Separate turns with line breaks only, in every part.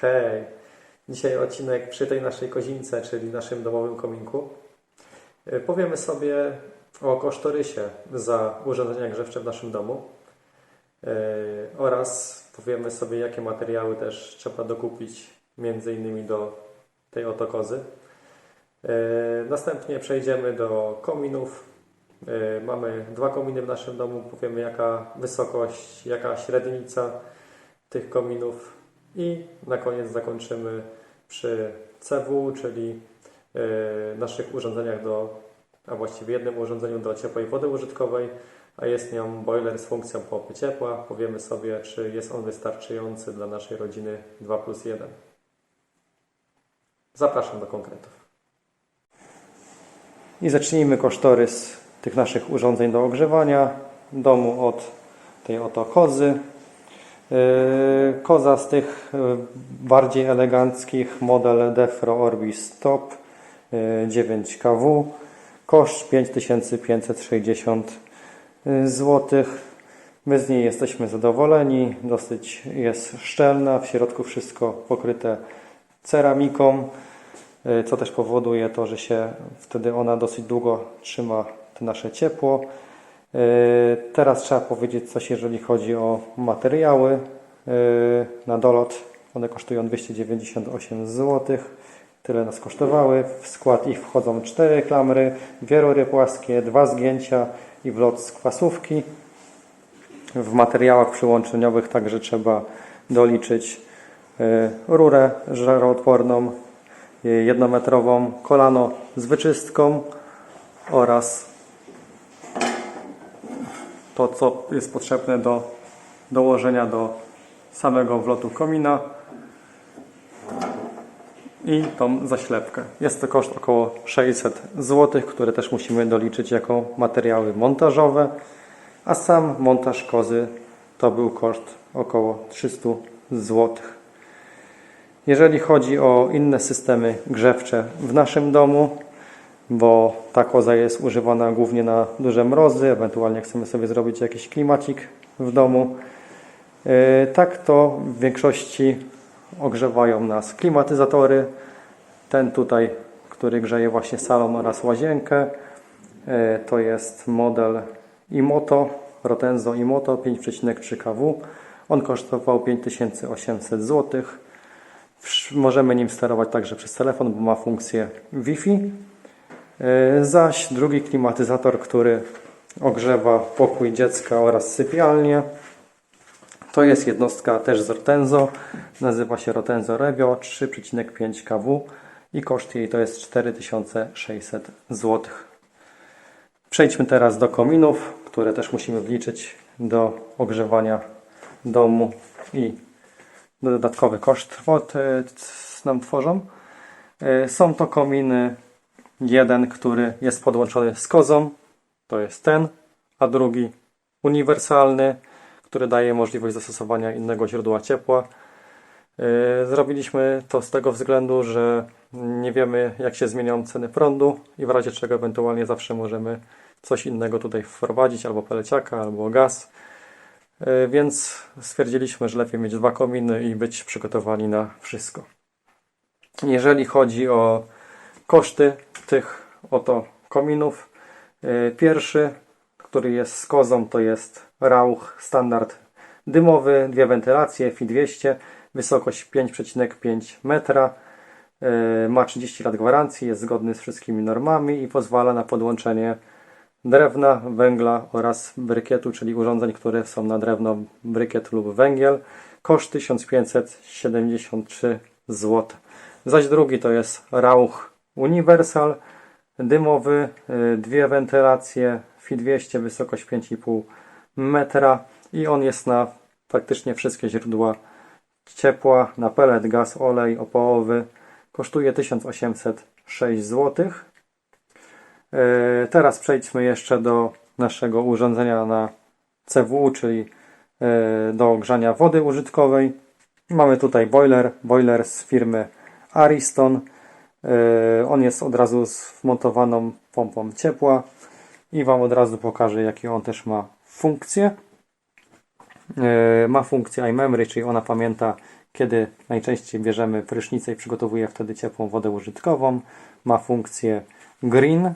Hej! Dzisiaj odcinek przy tej naszej kozince, czyli naszym domowym kominku. Y, Powiemy sobie o kosztorysie za urządzenia grzewcze w naszym domu y, oraz powiemy sobie, jakie materiały też trzeba dokupić między innymi do tej oto kozy. Y, Następnie przejdziemy do kominów. Mamy dwa kominy w naszym domu. Powiemy, jaka wysokość, jaka średnica tych kominów i na koniec zakończymy przy CW, czyli y, naszych urządzeniach do, a właściwie jednym urządzeniu do ciepłej wody użytkowej, a jest nią boiler z funkcją pompy ciepła. Powiemy sobie, czy jest on wystarczający dla naszej rodziny 2 plus 1. Zapraszam do konkretów. I zacznijmy kosztorys tych naszych urządzeń do ogrzewania domu od tej oto kozy. Yy, Koza z tych yy, bardziej eleganckich model Defro Orbis Top yy, 9kW. Koszt 5560 zł. My z niej jesteśmy zadowoleni. Dosyć jest szczelna. W środku wszystko pokryte ceramiką, co też powoduje to, że się wtedy ona dosyć długo trzyma nasze ciepło. Yy, Teraz trzeba powiedzieć coś, jeżeli chodzi o materiały yy, na dolot. One kosztują 298 zł. Tyle nas kosztowały. W skład ich wchodzą cztery klamry, dwie rury płaskie, dwa zgięcia i wlot z kwasówki. W materiałach przyłączeniowych także trzeba doliczyć yy, rurę żaroodporną, jednometrową, kolano z wyczystką oraz to, co jest potrzebne do dołożenia do samego wlotu komina i tą zaślepkę. Jest to koszt około 600 zł, które też musimy doliczyć jako materiały montażowe, a sam montaż kozy to był koszt około 300 zł. Jeżeli chodzi o inne systemy grzewcze w naszym domu, bo ta koza jest używana głównie na duże mrozy, ewentualnie chcemy sobie zrobić jakiś klimacik w domu. Yy, Tak to w większości ogrzewają nas klimatyzatory. Ten tutaj, który grzeje właśnie salon oraz łazienkę, yy, to jest model Imoto, Rotenzo Imoto 5,3 kW. On kosztował 5800 zł. Możemy nim sterować także przez telefon, bo ma funkcję Wi-Fi. Yy, Zaś drugi klimatyzator, który ogrzewa pokój dziecka oraz sypialnię, to jest jednostka też z Rotenzo. Nazywa się Rotenzo Revio 3,5 kW i koszt jej to jest 4600 zł. Przejdźmy teraz do kominów, które też musimy wliczyć do ogrzewania domu i dodatkowy koszt e, nam tworzą. E, Są to kominy Jeden, który jest podłączony z kozą, to jest ten, a drugi uniwersalny, który daje możliwość zastosowania innego źródła ciepła. Yy, Zrobiliśmy to z tego względu, że nie wiemy jak się zmienią ceny prądu i w razie czego ewentualnie zawsze możemy coś innego tutaj wprowadzić, albo peleciaka, albo gaz. Yy, Więc stwierdziliśmy, że lepiej mieć dwa kominy i być przygotowani na wszystko. Jeżeli chodzi o koszty tych oto kominów. Yy, Pierwszy, który jest z kozą, to jest Rauch standard dymowy, dwie wentylacje, FI 200, wysokość 5,5 metra. Yy, Ma 30 lat gwarancji, jest zgodny z wszystkimi normami i pozwala na podłączenie drewna, węgla oraz brykietu, czyli urządzeń, które są na drewno, brykiet lub węgiel. Koszt 1573 zł. Zaś drugi to jest Rauch Universal dymowy, y, dwie wentylacje, FI 200, wysokość 5,5 metra i on jest na praktycznie wszystkie źródła ciepła, na pelet, gaz, olej opałowy. Kosztuje 1806 zł. Y, Teraz przejdźmy jeszcze do naszego urządzenia na CW, czyli y, do ogrzania wody użytkowej. Mamy tutaj boiler, boiler z firmy Ariston. Yy, On jest od razu z wmontowaną pompą ciepła i Wam od razu pokażę, jakie on też ma funkcje. Yy, Ma funkcję iMemory, czyli ona pamięta kiedy najczęściej bierzemy prysznicę i przygotowuję wtedy ciepłą wodę użytkową. Ma funkcję green, y,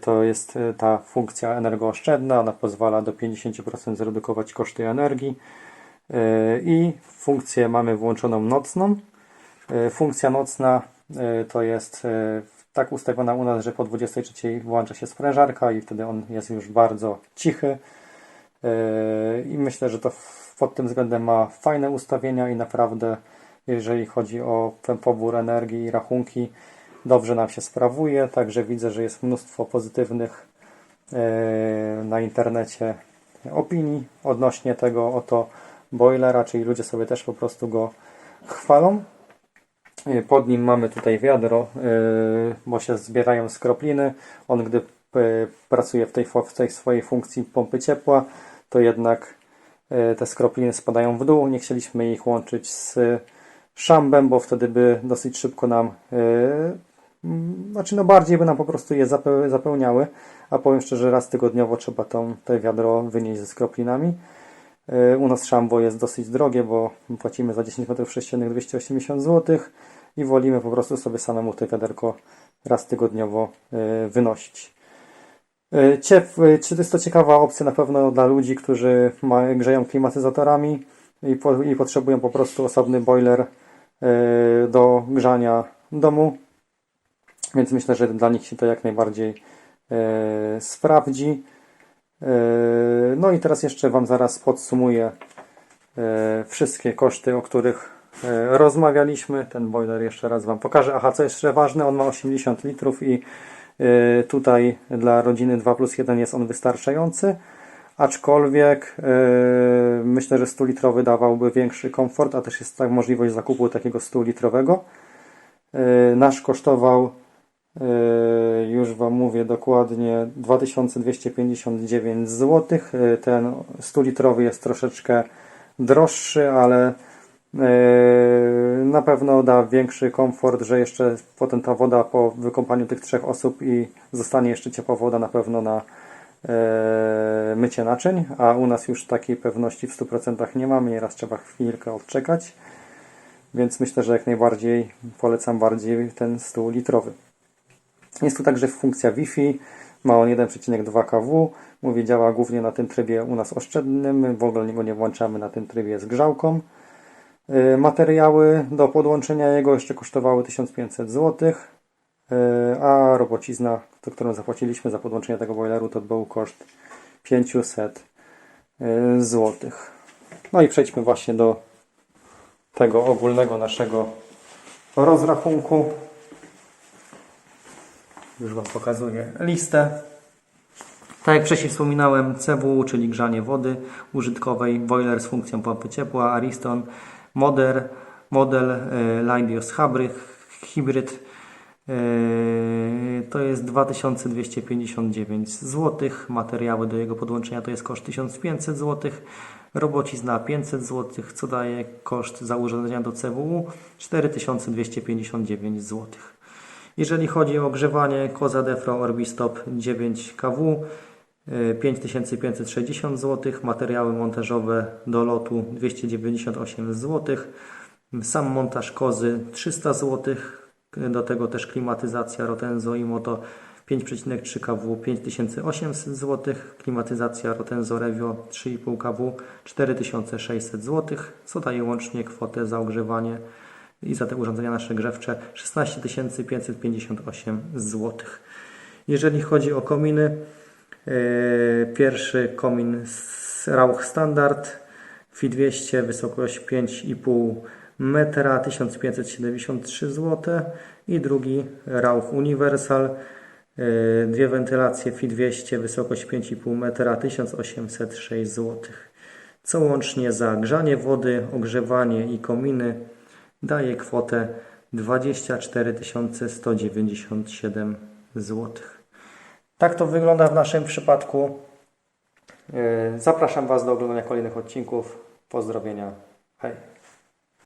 to jest ta funkcja energooszczędna, ona pozwala do 50% zredukować koszty energii. I funkcję mamy włączoną nocną. Funkcja nocna to jest y, tak ustawiona u nas, że po 23 włącza się sprężarka i wtedy on jest już bardzo cichy. Yy, I myślę, że to pod tym względem ma fajne ustawienia i naprawdę, jeżeli chodzi o ten pobór energii i rachunki, dobrze nam się sprawuje. Także widzę, że jest mnóstwo pozytywnych na internecie opinii odnośnie tego oto boilera, czyli ludzie sobie też po prostu go chwalą. Pod nim mamy tutaj wiadro, yy, bo się zbierają skropliny. On gdy yy, pracuje w tej, w tej swojej funkcji pompy ciepła, to jednak yy, te skropliny spadają w dół. Nie chcieliśmy ich łączyć z szambem, bo wtedy by dosyć szybko nam, mm, znaczy no bardziej by nam po prostu je zape- zapełniały. A powiem szczerze, raz tygodniowo trzeba tą, te wiadro wynieść ze skroplinami. U nas szambo jest dosyć drogie, bo płacimy za 10 m3 280 zł i wolimy po prostu sobie samemu to wiaderko raz tygodniowo yy, wynosić. Yy, Ciep, yy, czy jest to ciekawa opcja na pewno dla ludzi, którzy ma, grzeją klimatyzatorami i, po, i potrzebują po prostu osobny boiler do grzania domu. Więc myślę, że dla nich się to jak najbardziej sprawdzi. No i teraz jeszcze Wam zaraz podsumuję wszystkie koszty, o których rozmawialiśmy. Ten boiler jeszcze raz Wam pokażę. Aha, co jeszcze ważne, on ma 80 litrów i yy, tutaj dla rodziny 2 plus 1 jest on wystarczający. Aczkolwiek yy, myślę, że 100-litrowy dawałby większy komfort, a też jest tak możliwość zakupu takiego 100-litrowego. Yy, Nasz kosztował już Wam mówię dokładnie 2259 zł. Ten 100-litrowy jest troszeczkę droższy, ale na pewno da większy komfort, że jeszcze potem ta woda po wykąpaniu tych trzech osób i zostanie jeszcze ciepła woda na pewno na yy, mycie naczyń, a u nas już takiej pewności w 100% nie mamy, nieraz trzeba chwilkę odczekać. Więc myślę, że jak najbardziej polecam bardziej ten 100-litrowy. Jest tu także funkcja Wi-Fi, ma on 1,2 kW. Mówię, działa głównie na tym trybie u nas oszczędnym. W ogóle go nie włączamy na tym trybie z grzałką. Yy, Materiały do podłączenia jego jeszcze kosztowały 1500 zł, yy, a robocizna, którą zapłaciliśmy za podłączenie tego boileru, to był koszt 500 zł. No i przejdźmy właśnie do tego ogólnego naszego rozrachunku. Już Wam pokazuję listę. Tak jak wcześniej wspominałem, CW, czyli grzanie wody użytkowej, boiler z funkcją pompy ciepła, Ariston, Model e, Lydios Hybrid, e, to jest 2259 zł. Materiały do jego podłączenia to jest koszt 1500 zł. Robocizna 500 zł, co daje koszt za urządzenia do CWU 4259 zł. Jeżeli chodzi o ogrzewanie, Koza Defro Orbistop 9 kW, y, 5560 zł, materiały montażowe do lotu 298 zł, sam montaż kozy 300 zł, do tego też klimatyzacja Rotenzo i Moto 5,3 kW 5800 zł, klimatyzacja Rotenzo Revio 3,5 kW 4600 zł, co daje łącznie kwotę za ogrzewanie i za te urządzenia nasze grzewcze 16 558 zł. Jeżeli chodzi o kominy, pierwszy komin z Rauch Standard FI 200, wysokość 5,5 metra, 1573 zł i drugi Rauch Universal, yy, dwie wentylacje FI 200, wysokość 5,5 metra, 1806 zł. Co łącznie za grzanie wody, ogrzewanie i kominy daje kwotę 24 197 zł. Tak to wygląda w naszym przypadku. Yy, Zapraszam Was do oglądania kolejnych odcinków. Pozdrowienia. Hej.